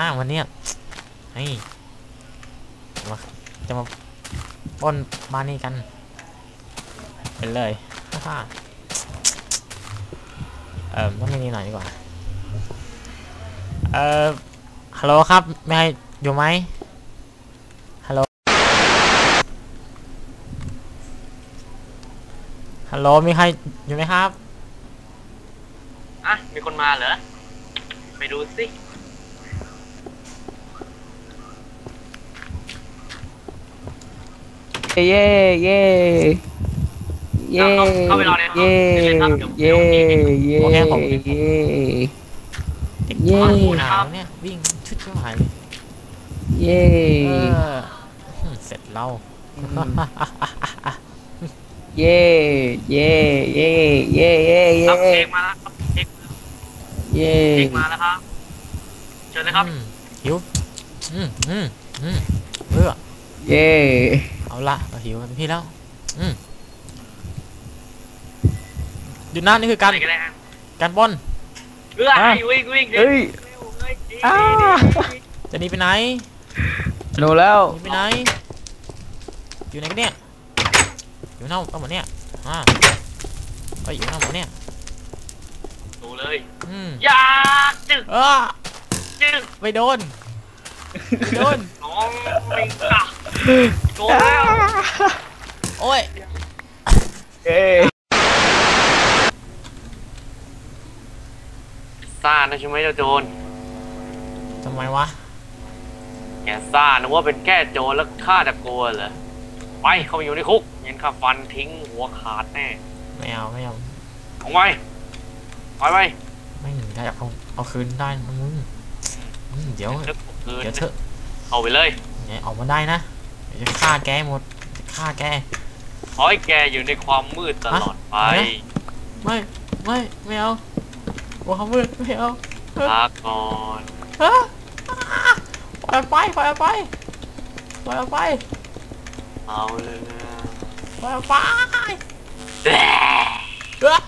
าวันเนี้ยเฮ้มาจะมาป้นบ้านนี้กันไปเลยฮ่าเออต้องมีนี่หน่อยดีกว่า เออฮัลโหลครับไม่ให้อยู่ไหมฮัลโหลฮัลโหลมีใครอยู่ไหมครับ อะ มีคนมาเหรอ ไปดูสิ เย่เย่เย่เข้าเข้าไปรอในห้องเย่เล่นครับเดี๋ยวเย่เดี๋ยวเย่โอเคผมเย่เด็กเย้บ้านหนาวเนี่ยวิ่งชุดชิบหายเลยเย่เอออืมเสร็จเราเย่เย่เย่เย่เย่ครับเย่เค้กมาแล้วครับเค้กเย่เค้กมาแล้วครับเชิญเลยครับอืมหิวอืมอืมอืมเออเย่ เอาละเราหิวกันพี่แล้ว อืมหยุดนะนี่คือการไหนก็ได้ฮะการปล้นเอื้อให้วิ่งวิ่งเฮ้ยเฮ้ยอ้าจะหนีไปไหนหนูแล้วหนีไปไหน อยู่ไหนกันเนี่ย อยู่หน้าต้องหมดเนี่ยอ่าไปอยู่หน้าหมดเนี่ยดูเลยอืมอย่าจึกเออจึกไปโดนไป โดนน้องไม่กล้าโกงแล้วโอ้ยเย่ซ่านะใช่ไหมเจ้าโจรทำไมวะแกซ่านึกว่าเป็นแค่โจรแล้วข้าจะกลัวเหรอไปเข้าไปอยู่ในคุกเงินข้าฟันทิ้งหัวขาดแน่ไม่เอาไม่เอาเอาไว้ไปไปไม่หนีได้เอาเอาคืนได้นะมึงอืม เดี๋ยวนึกคืนเดี๋ยวเถอะ เอาไปเลยอย่าออกมาได้นะ เดี๋ยวจะฆ่าแกหมดจะฆ่าแกขอให้แกอยู่ในความมืดตลอดไปฮะไม่ไม่ไม่เอาหัวเขามืดไม่เอาลาก่อนฮะปล่อยออกไปปล่อยออกไปปล่อยออกไปเอาเลยนะปล่อยออกไปแด่เอ้อ